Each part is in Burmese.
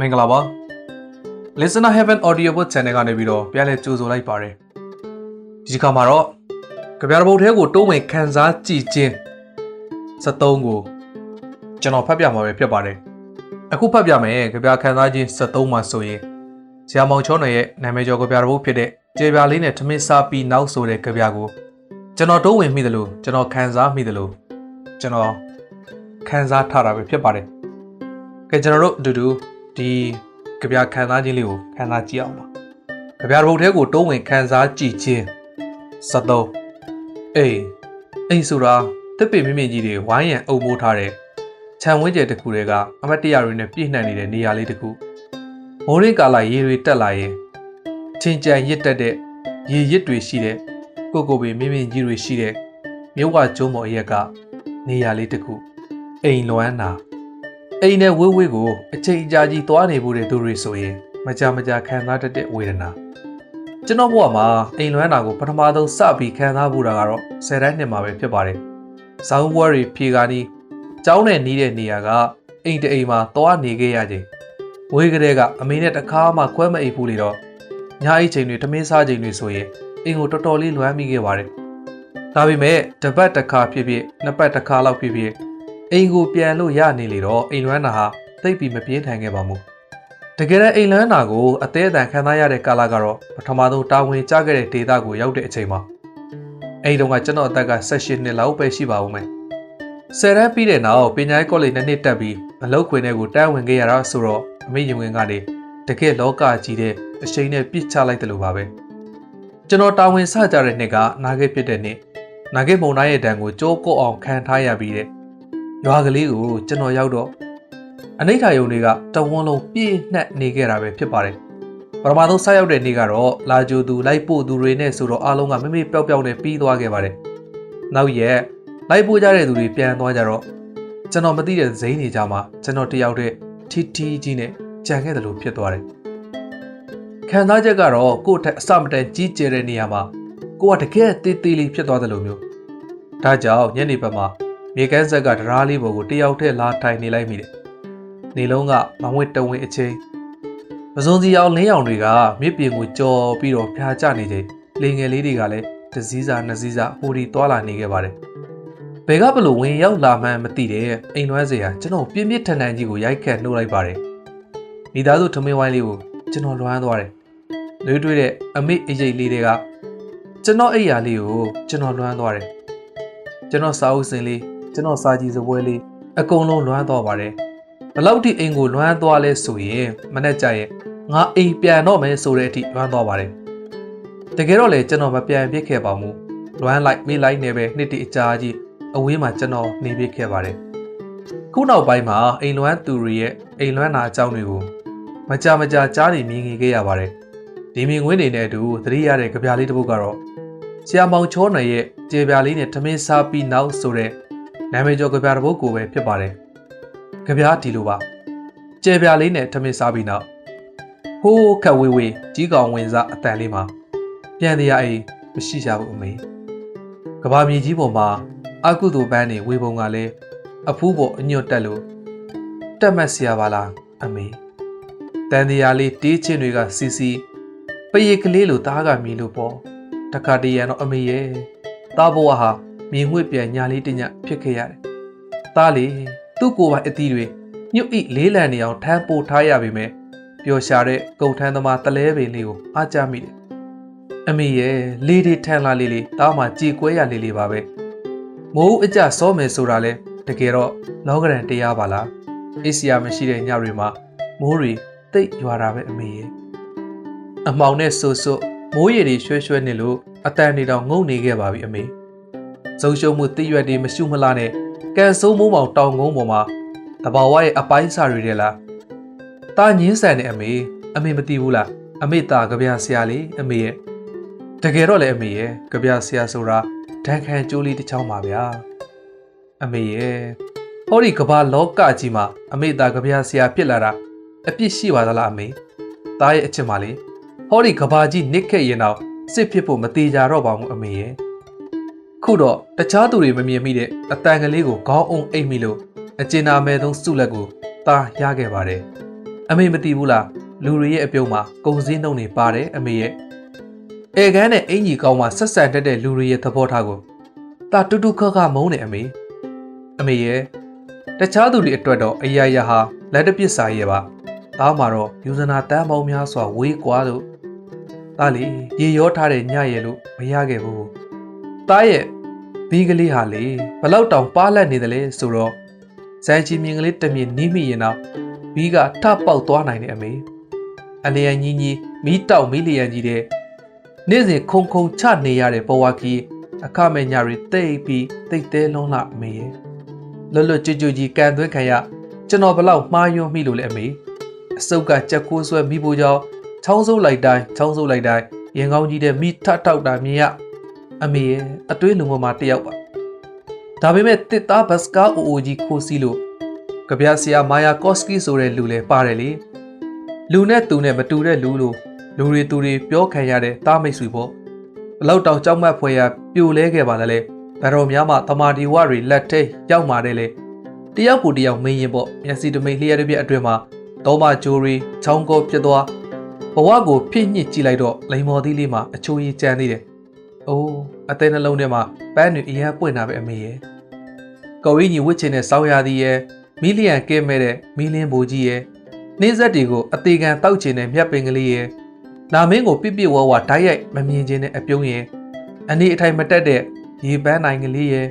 မင်္ဂလာပါ Listener Heaven Audio Book Channel ကနေပြီးတော့ပြန်လည်ကြိုဆိုလိုက်ပါတယ်ဒီတစ်ခါမှာတော့ကြပြဘုတ်ထဲကိုတိုးဝင်ခန်းစားကြည့်ခြင်း73ကိုကျွန်တော်ဖတ်ပြမှာပဲဖြစ်ပါတယ်အခုဖတ်ပြမယ်ကြပြခန်းစားခြင်း73မှာဆိုရင်ဆရာမောင်ချောနယ်ရဲ့နာမည်ကျော်ကြပြဘုတ်ဖြစ်တဲ့ကျေပြလေးနဲ့ထမင်းစားပြီးနောက်ဆိုတဲ့ကြပြကိုကျွန်တော်တိုးဝင်မိတယ်လို့ကျွန်တော်ခန်းစားမိတယ်လို့ကျွန်တော်ခန်းစားထားတာပဲဖြစ်ပါတယ်ကဲကျွန်တော်တို့အတူတူ ဒီကြပြခံစားခြင်းလေးကိုခံစားကြည့်အောင်ပါကြပြဘုတ်ထဲကိုတုံးဝင်ခံစားကြည့်ခြင်း73အေးအိမ်ဆိုတာတစ်ပေမြင့်မြင့်ကြီးတွေဝိုင်းရံအုပ်မိုးထားတဲ့ခြံဝင်းကျဲတစ်ခုတည်းကအမတ်တရတွေနဲ့ပြည့်နှံ့နေတဲ့နေရာလေးတစ်ခုမိုးရင်းကာလာရေတွေတက်လာရင်ချင်းကြံရစ်တက်တဲ့ရေရစ်တွေရှိတဲ့ကိုကိုပေမြင့်မြင့်ကြီးတွေရှိတဲ့မြို့ဝကျုံးမော်အရက်ကနေရာလေးတစ်ခုအိမ်လွမ်းနာ အိမ်နဲ့ဝေးဝေးကိုအချိန်အကြာကြီးသွားနေဖို့တဲ့သူတွေဆိုရင်မကြမကြခံစားတတ်တဲ့ဝေဒနာကျွန်တော်ဘဝမှာအိမ်လွမ်းတာကိုပထမဆုံးစပြီးခံစားဖို့တာကတော့10တန်းနှစ်မှာပဲဖြစ်ပါတယ်။ဇောင်းဘွားတွေဖြေကားနီးကျောင်းနဲ့နီးတဲ့နေရာကအိမ်တအိမ်မှာသွားနေခဲ့ရခြင်းဝေးကလေးကအမေနဲ့တခါမှခွဲမအိပ်ဘူးလေတော့ညအိတ်ချိန်တွေထမင်းစားချိန်တွေဆိုရင်အိမ်ကိုတော်တော်လေးလွမ်းမိခဲ့ပါတယ်။ဒါပေမဲ့တစ်ပတ်တစ်ခါဖြစ်ဖြစ်နှစ်ပတ်တစ်ခါလောက်ဖြစ်ဖြစ် အိမ်ကိုပြန်လို့ရနေလေတော့အိမ်လွမ်းနာဟာသိပ်ပြီးမပြင်းထန်ခဲ့ပါဘူးတကယ်တော့အိမ်လွမ်းနာကိုအသေးအတန်ခံစားရတဲ့ကာလကတော့ပထမဆုံးတာဝန်ကျခဲ့တဲ့ဒေတာကိုရောက်တဲ့အချိန်မှာအဲ့ဒီတော့ကကျွန်တော်အသက်က16နှစ်လောက်ပဲရှိပါဦးမယ်ဆယ်တန်းပြီးတဲ့နောက်ပညာရေးကောလိပ်နှစ်နှစ်တက်ပြီးအလုပ်ခွင်တွေကိုတန်းဝင်ခဲ့ရတာဆိုတော့အမေရင်ဝင်ကနေတကယ်လောကကြီးတဲ့အချိန်နဲ့ပြစ်ချလိုက်တယ်လို့ပါပဲကျွန်တော်တာဝန်စကြတဲ့နှစ်ကနာဂိတ်ဖြစ်တဲ့နှစ်နာဂိတ်မုံတိုင်းရဲ့တန်ကိုကြိုးကုတ်အောင်ခံထားရပြီးတဲ့ ရွာကလေးကိုကျွန်တော်ရောက်တော့အနိဋ္ဌာယုံတွေကတဝန်းလုံးပြည့်နှက်နေခဲ့တာပဲဖြစ်ပါတယ်။ပထမဆုံးဆက်ရောက်တဲ့နေ့ကတော့လာဂျိုသူလိုက်ပို့သူတွေနဲ့ဆိုတော့အားလုံးကမမေ့ပျောက်ပျောက်နဲ့ပြီးသွားခဲ့ပါတယ်။နောက်ရက်လိုက်ပို့ကြတဲ့သူတွေပြန်သွားကြတော့ကျွန်တော်မသိတဲ့ဇိမ်းနေကြမှာကျွန်တော်တယောက်တည်းထီထီကြီးနဲ့ကြံခဲ့တယ်လို့ဖြစ်သွားတယ်။ခံစားချက်ကတော့ကိုယ့်ထက်အစမတန်ကြီးကျယ်တဲ့နေရာမှာကိုကတကယ်တေးသေးလေးဖြစ်သွားတယ်လို့မျိုး။ဒါကြောင့်ညနေဘက်မှာ မြေကန်းဆက်ကဒရားလေးပေါ်ကိုတယောက်တည်းလာထိုင်နေလိုက်မိတယ်။နေလုံးကမဝစ်တဝင်းအချင်းပစုံစီအောင်လင်းရောင်တွေကမြစ်ပြင်ကိုကြော်ပြီးတော့ဖျားကျနေချိန်လေငယ်လေးတွေကလည်းတစည်းစာနှစ်စည်းစာဟိုဒီသွားလာနေခဲ့ပါတယ်။ဘယ်ကဘလို့ဝင်ရောက်လာမှန်းမသိတဲ့အိမ်လွှဲစရာကျွန်တော်ပြင်းပြထန်ထန်ကြီးကိုရိုက်ခတ်နှုတ်လိုက်ပါတယ်။မိသားစုထမင်းဝိုင်းလေးကိုကျွန်တော်လွှမ်းသွားတယ်။နှွေးတွေးတဲ့အမေအရေးလေးတွေကကျွန်တော်အိယာလေးကိုကျွန်တော်လွှမ်းသွားတယ်။ကျွန်တော်စာအုပ်စင်လေး ကျွန်တော်စာကြည့်စပွဲလေးအကုန်လုံးလွမ်းသွားပါတယ်။ဘလောက်ထိအိမ်ကိုလွမ်းသွားလဲဆိုရင်မနေ့ကျရင်ငါအိမ်ပြန်တော့မယ်ဆိုတဲ့အထိလွမ်းသွားပါတယ်။တကယ်တော့လေကျွန်တော်မပြန်ပြစ်ခဲ့ပါဘူး။လွမ်းလိုက်မိလိုက်နေပဲနှစ်တိအကြာကြီးအဝေးမှာကျွန်တော်နေပြစ်ခဲ့ပါတယ်။ခုနောက်ပိုင်းမှာအိမ်လွမ်းသူတွေရဲ့အိမ်လွမ်းနာအကြောင်းတွေကိုမကြမကြကြားနေမြင်ခဲ့ရပါတယ်။ဒီမြင်ကွင်းတွေနဲ့အတူသတိရတဲ့ကြပြလေးတစ်ပုဒ်ကတော့ဆရာမောင်ချောနယ်ရဲ့ကျေပြလေးနဲ့ထမင်းစားပြီးနောက်ဆိုတဲ့ နာမည်ကျော်ကြပြတစ်ပုဒ်ကိုပဲဖြစ်ပါတယ်။ကြပြဒီလိုပါ။ကျေပြလေးနဲ့ထမင်းစားပြီးနောက်ဟိုးခက်ဝေးဝေးကြီးကောင်ဝင်စားအတန်လေးမှာပြန်တရားအိမ်မရှိကြဘူးအမေ။ကဘာမြေကြီးပေါ်မှာအကုသိုလ်ပန်းနေဝေပုံကလည်းအဖူးပေါ်အညွတ်တက်လို့တက်မက်စရာပါလားအမေ။တန်တရားလေးတေးချင်းတွေကစီစီပရိတ်ကလေးလိုသားကမြည်လို့ပေါ့တခါတည်းရန်တော့အမေရဲ့သားဘဝဟာ မြင်ငွေ့ပြန်ညာလေးတညဖြစ်ခဲ့ရတယ်။သားလေသူ့ကိုယ်ပိုင်အသီးတွေညှုပ်ဣလေးလံနေအောင်ထမ်းပို့ထားရပေမဲ့ပျော်ရှာတဲ့ကုံထမ်းသမားတလဲပင်လေးကိုအားကြမိတယ်။အမေရဲ့လေးတွေထန်လာလေးလေးသားမှကြည်ကွဲရလေးလေးပါပဲ။မိုးအကြစောမယ်ဆိုတာလဲတကယ်တော့လောကရန်တရားပါလား။အိစရာမရှိတဲ့ညတွေမှာမိုးတွေတိတ်ရွာတာပဲအမေရဲ့။အမောင်နဲ့ဆူဆူမိုးရေတွေရွှဲရွှဲနေလို့အတန်နေတော့ငုံနေခဲ့ပါပြီအမေ။ ဇုံရှုံမှုတိရွက်တွေမရှိမလားနဲ့ကန်ဆိုးမိုးမောင်တောင်ကုန်းပေါ်မှာတဘာဝရဲ့အပိုင်းစာတွေတဲ့လားတာညင်းဆန်တဲ့အမေအမေမသိဘူးလားအမေတာကြပြဆရာလေးအမေရဲ့တကယ်တော့လေအမေရဲ့ကြပြဆရာဆိုတာဒဏ်ခံကြိုးလေးတစ်ချောင်းပါဗျာအမေရဲ့ဟောဒီကဘာလောကကြီးမှာအမေတာကြပြဆရာဖြစ်လာတာအပြစ်ရှိပါသလားအမေတာရဲ့အချက်မှလေဟောဒီကဘာကြီးနစ်ခဲ့ရင်တော့စစ်ဖြစ်ဖို့မသေးကြတော့ပါဘူးအမေရဲ့ ခုတော့တခြားသူတွေမမြင်မိတဲ့အတန်ကလေးကိုခေါင်းအုံအိတ်မိလို့အကျဉ်းနာမဲ့သုံးစုလက်ကိုတားရခဲ့ပါတယ်အမေမသိဘူးလားလူတွေရဲ့အပြုံးမှာကုံစင်းနှုံနေပါတယ်အမေရဲ့အဲကန်းနဲ့အင်ကြီးကောင်းမှာဆက်ဆံတတ်တဲ့လူတွေရဲ့သဘောထားကိုတာတူတူခခမုန်းနေအမေအမေရဲ့တခြားသူတွေအတွက်တော့အရာရာဟာလက်တပစ်စာရဲ့ပါဒါမှတော့ယူဇနာတန်းပေါင်းများစွာဝေးကွာလို့ဒါလေရေရောထားတဲ့ညရဲ့လို့မရခဲ့ဘူး တားရဲ့ဘီကလေးဟာလေဘလောက်တောင်ပါလက်နေတယ်လေဆိုတော့ဇန်ချီမြင်ကလေးတမြင်နီးမိရင်တော့ဘီကထပေါက်သွားနိုင်တယ်အမေအလျံကြီးကြီးမီးတောက်မီးလျံကြီးတဲ့နေ့စဉ်ခုံခုံချနေရတဲ့ဘဝကြီးအခမဲ့ညာတွေတိတ်ပြီးတိတ်သေးလုံးလာအမေရဲ့လွတ်လွတ်ကြွကြွကြီးကန်သွင်းခံရကျွန်တော်ဘလောက်မှားယွင်းမိလို့လဲအမေအစုပ်ကကြက်ကိုးဆွဲမိဖို့ကြောင့်ချောင်းစုပ်လိုက်တိုင်းချောင်းစုပ်လိုက်တိုင်းရင်ကောင်းကြီးတဲ့မိထထောက်တာမြင်ရ အမေရဲ့အတွေးလုံပေါ်မှာတယောက်ပါဒါပေမဲ့တစ်သားဘတ်စကာအိုအိုကြီးခိုးစီးလို့ကြပြဆရာမာယာကော့စကီဆိုတဲ့လူလည်းပါတယ်လေလူနဲ့သူနဲ့မတူတဲ့လူလို့လူတွေသူတွေပြောခံရတဲ့တားမိတ်ဆွေပေါ့ဘလောက်တောင်ကြောက်မက်ဖွယ်ရပြိုလဲခဲ့ပါလားလေဘယ်တော်များမှတမာဒီဝတွေလက်ထိတ်ရောက်มาတယ်လေတယောက်ကိုတယောက်မင်းရင်ပေါ့မျက်စိတမိတ်လျှက်တစ်ပြက်အတွင်မှာတော့မဂျိုရီချောင်းကောဖြစ်သွားဘဝကိုဖိညစ်ကြည့်လိုက်တော့လိန်မော်သီးလေးမှာအချိုးကြီးကျန်သေးတယ်။အိုး အသေးနှလုံးထဲမှာပန်းတွေအရင်ပွင့်တာပဲအမေရဲ့။ကော်ရီညီဝစ်ချင်တဲ့စောင်းရသည်ရဲ့မီလီယံကဲမဲ့တဲ့မီလင်းဘိုကြီးရဲ့နှင်းဆက်တွေကိုအသေးခံတောက်ချင်တဲ့မြက်ပင်ကလေးရဲ့နာမင်းကိုပြပြဝဝဓာတ်ရိုက်မမြင်ခြင်းနဲ့အပြုံးရဲ့အနေအထိုင်မတက်တဲ့ရေပန်းနိုင်ကလေးရဲ့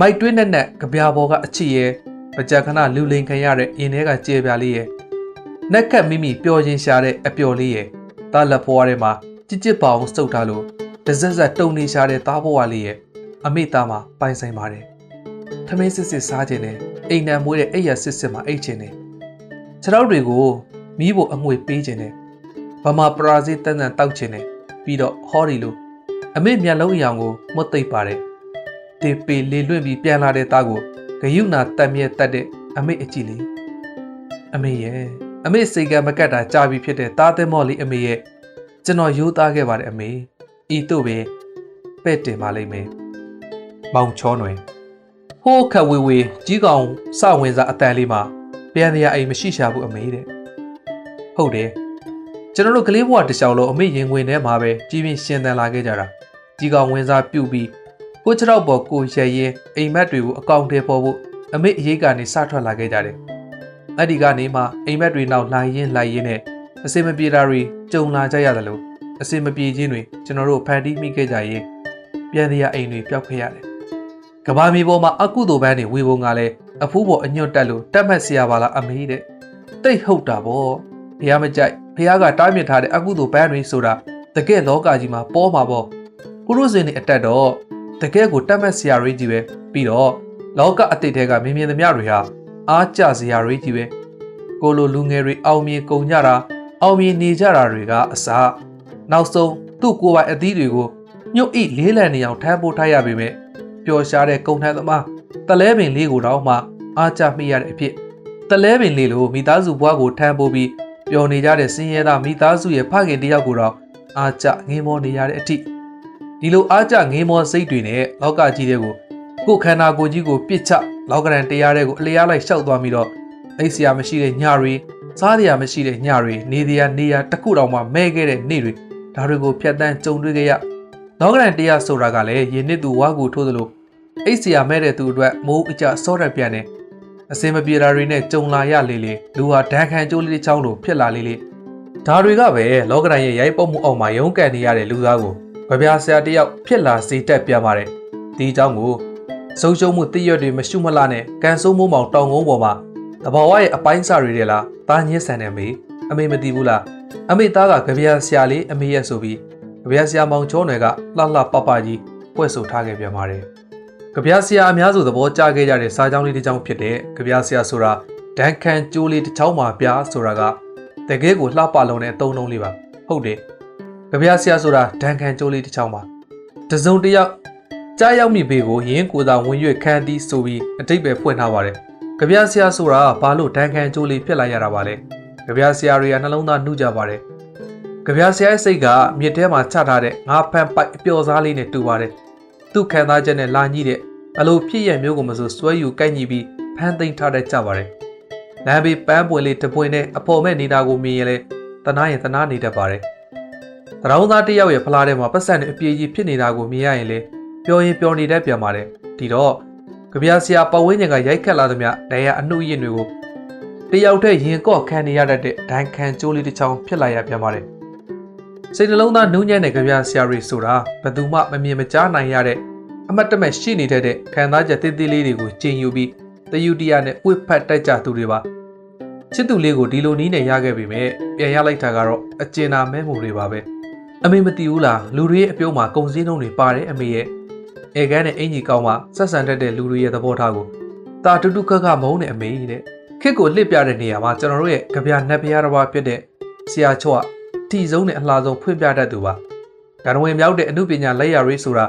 မိုက်တွင်းနဲ့နဲ့ကြပြာပေါ်ကအချစ်ရဲ့ပကြက်ခဏလူလိန်ခံရတဲ့အင်းထဲကကျေပြာလေးရဲ့နက်ကက်မိမိပျော်ခြင်းရှာတဲ့အပျော်လေးရဲ့တာလက်ဖွားထဲမှာကြစ်ကြစ်ပါအောင်စုပ်ထားလို့ တစက်စက်တုံနေရှာတဲ့သားဘဝလေးရဲ့အမိသားမှာပိုင်ဆိုင်ပါတယ်ထမင်းစစ်စစ်စားခြင်းနဲ့အိမ်နံမွေးတဲ့အိပ်ရစစ်စစ်မှာအိတ်ခြင်းနဲ့ခြေထောက်တွေကိုမီးဖို့အငွေပေးခြင်းနဲ့ဗမာပရာဇီတန်တန်တောက်ခြင်းနဲ့ပြီးတော့ဟော်ရီလိုအမေမျက်လုံးအရောင်ကိုမွတ်သိပ်ပါတယ်တေပေလေလွင့်ပြီးပြန်လာတဲ့သားကိုဂယုနာတက်မြဲတက်တဲ့အမေအကြည့်လေးအမေရဲ့အမေစိတ်ကမကတ်တာကြာပြီဖြစ်တဲ့သားသင်းမော်လေးအမေရဲ့ကျွန်တော်ရိုးသားခဲ့ပါတယ်အမေ ဤတို့ပဲပဲ့တင်ပါလိမ့်မယ်မောင်ချောနွယ်ဟိုးခက်ဝေဝေကြီးကောင်စဝင်စားအတန်လေးမှာပြန်ရအိမ်မရှိရှာဘူးအမေတဲ့ဟုတ်တယ်ကျွန်တော်တို့ကလေးဘဝတစ်လျှောက်လုံးအမေရင်ဝင်ထဲမှာပဲကြီးပြင်းရှင်သန်လာခဲ့ကြတာကြီးကောင်ဝင်စားပြုတ်ပြီးကိုခြေထောက်ပေါ်ကိုရဲရဲအိမ်မက်တွေကိုအကောင့်ထဲပေါ်ဖို့အမေအရေးကနေစထွက်လာခဲ့ကြတယ်အဲ့ဒီကနေမှအိမ်မက်တွေနောက်လိုက်ရင်လိုက်ရင်နဲ့အစင်မပြေတာတွေကြုံလာကြရတယ်လို့ အစင်မပြေခြင်းတွေကျွန်တော်တို့ဖန်တီးမိခဲ့ကြရင်ပြန်ရအိမ်တွေပျောက်ခဲ့ရတယ်။ကဘာမီပေါ်မှာအကုသိုလ်ပန်းတွေဝေပုံကလည်းအဖိုးပေါ်အညွတ်တက်လို့တတ်မှတ်စရာပါလားအမေးတဲ့။တိတ်ဟုတ်တာပေါ့။ဖះမကြိုက်ဖះကတားမြစ်ထားတဲ့အကုသိုလ်ပန်းတွေဆိုတာတကယ့်လောကကြီးမှာပေါ်မှာပေါ့။ပုရုဇဉ်တွေအတက်တော့တကယ့်ကိုတတ်မှတ်စရာတွေကြီးပဲပြီးတော့လောကအတိတ်ထဲကမြင်မြင်သမျှတွေဟာအားကျစရာတွေကြီးပဲ။ကိုလိုလူငယ်တွေအောင်မြင်ကုန်ကြတာအောင်မြင်နေကြတာတွေကအစား နောက်ဆုံးသူ့ကိုယ်ပိုင်အသီးတွေကိုညှုတ်ဣလေးလံနေအောင်ထမ်းပိုးထားရပေမဲ့ပျော်ရှားတဲ့ကုံထမ်းသမားတလဲပင်လေးကိုတော့မှအားကျမိရတဲ့အဖြစ်တလဲပင်လေးလိုမိသားစုဘွားကိုထမ်းပိုးပြီးပျော်နေကြတဲ့စင်းရဲသားမိသားစုရဲ့ဖခင်တယောက်ကိုတော့အားကျငင်းမောနေရတဲ့အထိဒီလိုအားကျငင်းမောစိတ်တွေနဲ့လောကကြီးတဲ့ကိုကိုယ်ခန္ဓာကိုယ်ကြီးကိုပြစ်ချလောကရန်တရားတွေကိုအလျားလိုက်ရှောက်သွားပြီးတော့အိတ်ဆရာမရှိတဲ့ညတွေစားရမရှိတဲ့ညတွေနေတရားနေရာတစ်ခုတောင်မှမဲခဲ့တဲ့နေ့တွေ ဒါတွေကိုဖျက်ဆီးကြုံတွေ့ခဲ့ရလောကရန်တရားဆိုတာကလည်းယင်းနှစ်သူဝါကူထိုးသလိုအိတ်ဆရာမဲတဲ့သူအတွက်မိုးအကြစောရက်ပြန်နေအစင်မပြေတာတွေနဲ့ကြုံလာရလေလေလူဟာဒဏ်ခံကြိုးလေးတစ်ချောင်းလိုဖြစ်လာလေလေဒါတွေကပဲလောကရန်ရဲ့ရိုက်ပုတ်မှုအောက်မှာရုန်းကန်နေရတဲ့လူသားကိုကြပြဆရာတယောက်ဖြစ်လာစေတက်ပြပါတယ်ဒီအကြောင်းကိုဆုံးရှုံးမှုတည့်ရွက်တွေမရှုမလှနဲ့ကန်ဆိုးမိုးမောင်တောင်ကုန်းပေါ်မှာတဘာဝရဲ့အပိုင်းစာတွေတဲ့လားတားညစ်ဆန်တယ်မေအမေမသိဘူးလား အမေသားကကြပြဆရာလေးအမေရဲ့ဆိုပြီးကြပြဆရာမောင်ချောနယ်ကလှလှပပကြီးပွဲဆိုထားခဲ့ပြန်ပါတယ်ကြပြဆရာအများစုသဘောကျခဲ့ကြတဲ့စာကြောင်းလေးတစ်ကြောင်းဖြစ်တဲ့ကြပြဆရာဆိုတာဒန်ခန်ကျိုးလေးတစ်ချောင်းမှာပြားဆိုတာကတကယ်ကိုလှပလုံးတဲ့အတုံးလုံးလေးပါဟုတ်တယ်ကြပြဆရာဆိုတာဒန်ခန်ကျိုးလေးတစ်ချောင်းပါတစုံတစ်ယောက်ကြားရောက်မိဘေကိုရင်းကိုသာဝင်ရွက်ခန်းသည်ဆိုပြီးအတိတ်ပဲဖွင့်ထားပါတယ်။ကြပြဆရာဆိုတာဘာလို့ဒဏ်ခံကြိုးလေးဖြစ်လိုက်ရတာပါလဲ။ ကြပြဆရာတွေကနှလုံးသားနှုတ်ကြပါတယ်။ကြပြဆရာရဲ့စိတ်ကမြစ်ထဲမှာချထားတဲ့ငါးဖန်ပိုက်အပျော်စားလေးနဲ့တူပါတယ်။သူ့ခံစားချက်နဲ့လာညှိတဲ့အလိုဖြစ်ရမျိုးကိုမဆိုစွဲယူကိုက်ညီပြီးဖမ်းသိမ်းထားတတ်ကြပါတယ်။လမ်းဘေးပန်းပွင့်လေးတပွင့်နဲ့အပေါ်မဲ့နေတာကိုမြင်ရင်လေတနာရင်တနာနေတတ်ပါတယ်တရောင်းသားတစ်ယောက်ရဲ့ဖလားထဲမှာပတ်စံနဲ့အပြေးကြီးဖြစ်နေတာကိုမြင်ရရင်လေပျော်ရင်ပျော်နေတတ်ပြန်ပါတယ်ဒီတော့ကြပြဆရာပတ်ဝန်းကျင်ကရိုက်ခတ်လာသမျှတရားအနှုတ်ရည်တွေကို တယောက်တည်းရင်ကော့ခံနေရတတ်တဲ့ဒိုင်ခံကျိုးလေးတစ်ချောင်းဖြစ်လာရပြန်ပါတယ်စိတ်နှလုံးသားနူးညံ့တဲ့ကြပြဆရာတွေဆိုတာဘယ်သူမှမမြင်မကြားနိုင်ရတဲ့အမတ်တမဲ့ရှိနေတဲ့တဲ့ခံစားချက်သေးသေးလေးတွေကိုကျင်ယူပြီးတယူတရနဲ့ဝှက်ဖတ်တိုက်ကြသူတွေပါချစ်သူလေးကိုဒီလိုနီးနဲ့ရခဲ့ပေမဲ့ပြန်ရလိုက်တာကတော့အကျဉ်းနာမဲမှုတွေပါပဲအမေမသိဘူးလားလူတွေရဲ့အပြုံးမှာကုံစင်းနှုံတွေပါတယ်အမေရဲ့အဲကန်းနဲ့အင်ကြီးကောင်းမှဆက်ဆံတတ်တဲ့လူတွေရဲ့သဘောထားကိုတာတူတူခက်ခမုန်းတဲ့အမေတဲ့ ခစ်ကိုလှစ်ပြတဲ့နေရာမှာကျွန်တော်တို့ရဲ့ကြပြနှက်ဖျားတစ်ပါးဖြစ်တဲ့ဆရာချော့ကတီဆုံးနဲ့အလှဆုံးဖွင့်ပြတတ်သူပါကံဝင်မြောက်တဲ့အမှုပညာလက်ရာရေးဆိုတာ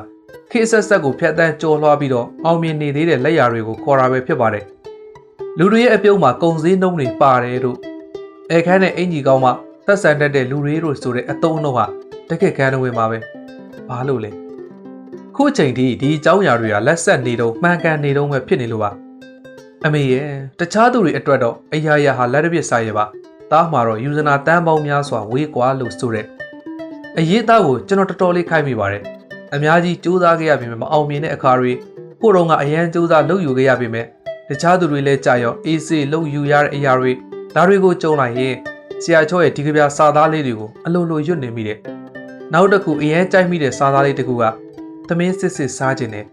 ခေတ်ဆက်ဆက်ကိုဖျက်ဆီးကြော်လွှားပြီးတော့အောင်မြင်နေသေးတဲ့လက်ရာတွေကိုခေါ်တာပဲဖြစ်ပါတယ်လူတွေရဲ့အပြုံးမှာကုံစည်းနှုံးတွေပါတယ်တို့အဲခန်းနဲ့အင်ကြီးကောင်းမှသက်ဆိုင်တတ်တဲ့လူတွေတို့ဆိုတဲ့အတုံးတော့ဟာတကက်ကန်းဝင်ပါပဲဘာလို့လဲခုအချိန်ထိဒီအကြောင်းအရာတွေကလက်ဆက်နေတော့မှန်ကန်နေတော့ပဲဖြစ်နေလို့ပါ အမေရဲ့တခြားသူတွေအတွက်တော့အရာရာဟာလက်တစ်ပြစ်စားရပါတားမှာတော့ယူဇနာတန်းပေါင်းများစွာဝေးကွာလို့ဆိုတဲ့အရေးသားကိုကျွန်တော်တော်တော်လေးခိုင်းမိပါတယ်အများကြီးစူးစမ်းခဲ့ရပြီမအောင်မြင်တဲ့အခါတွေကိုတော့ကအရန်စူးစမ်းလုပ်ယူခဲ့ရပြီမဲ့တခြားသူတွေလည်းကြာရောအေးစေးလုပ်ယူရတဲ့အရာတွေဒါတွေကိုကြုံလိုက်ရင်ဆရာချော့ရဲ့ဒီကပြစာသားလေးတွေကိုအလိုလိုရွတ်နေမိတယ်နောက်တစ်ခုအရန်ကြိုက်မိတဲ့စာသားလေးတစ်ခုကသမင်းစစ်စစ်စားခြင်းနဲ့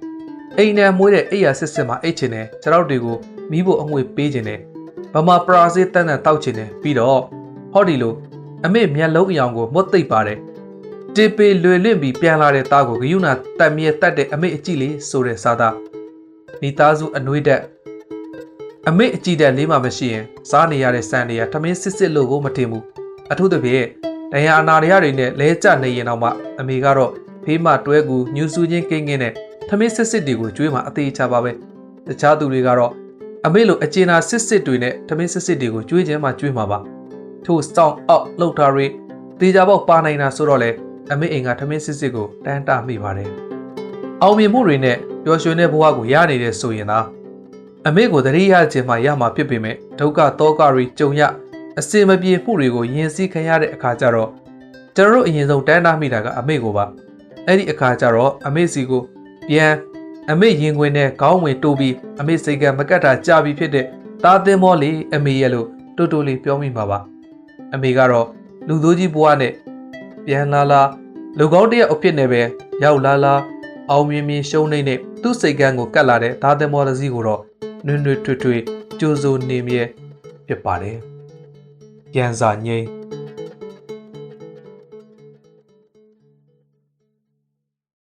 အိမ်နယ်မွေးတဲ့အိယာစစ်စစ်မှာအိတ်ခြင်းနဲ့ခြေထောက်တွေကို မိဖို့အငွေပေးခြင်းနဲ့ဗမာပရာစေးတန်းတန်းတောက်ခြင်းနဲ့ပြီးတော့ဟောဒီလိုအမေမျက်လုံးအယောင်ကိုမွတ်သိပ်ပါတယ်တေပေလွေလင့်ပြီးပြန်လာတဲ့သားကိုဂယုဏတက်မြဲတက်တဲ့အမေအကြည့်လေးဆိုတဲ့စာသားမိသားစုအနှွေးတက်အမေအကြည့်တက်လေးမှမရှိရင်စားနေရတဲ့စံတွေကထမင်းစစ်စစ်လို့ကိုမထင်ဘူးအထူးသဖြင့်တရားအနာရရတွေနဲ့လဲကျနေရင်တော့မှအမေကတော့ဖေးမတွဲကူညူဆူချင်းကင်းကင်းနဲ့ထမင်းစစ်စစ်တွေကိုကျွေးမှအသေးချပါပဲတခြားသူတွေကတော့ အမေလိုအကျဉ်းသာစစ်စစ်တွေနဲ့ထမင်းစစ်စစ်တွေကိုကျွေးခြင်းမှကျွေးမှာပါထို့စောင်းအောက်လှုပ်ထားတွေတေချာပေါက်ပါနိုင်တာဆိုတော့လေအမေအိမ်ကထမင်းစစ်စစ်ကိုတန်းတမိပါတယ်အောင်မြင်မှုတွေနဲ့ပျော်ရွှင်တဲ့ဘဝကိုရနေတဲ့ဆိုရင်သာအမေကိုတတိယခြင်းမှရမှာဖြစ်ပေမဲ့ဒုက္ခတောကတွေကြုံရအစင်မပြေမှုတွေကိုယဉ်စီးခံရတဲ့အခါကျတော့ကျွန်တော်တို့အရင်ဆုံးတန်းတာမိတာကအမေကိုပါအဲ့ဒီအခါကျတော့အမေစီကိုပြန် အမေရင်ခွင်နဲ့ခေါင်းဝင်တိုးပြီးအမေစိတ်ကမကတ်တာကြာပြီဖြစ်တဲ့သားသင်းမောလေးအမေရဲ့လို့တိုးတိုးလေးပြောမိမှာပါအမေကတော့လူသားကြီးဘဝနဲ့ပြန်လာလာလူကောင်းတယောက်အဖြစ်နဲ့ပဲရောက်လာလာအောင်မြင်မြင်ရှုံးနေနဲ့သူ့စိတ်ကန်းကိုကတ်လာတဲ့သားသင်းမောတစ်စီးကိုတော့နွန်းနွေထွေထွေကြိုးစိုးနေမြဲဖြစ်ပါတယ်ပြန်စာငိမ့်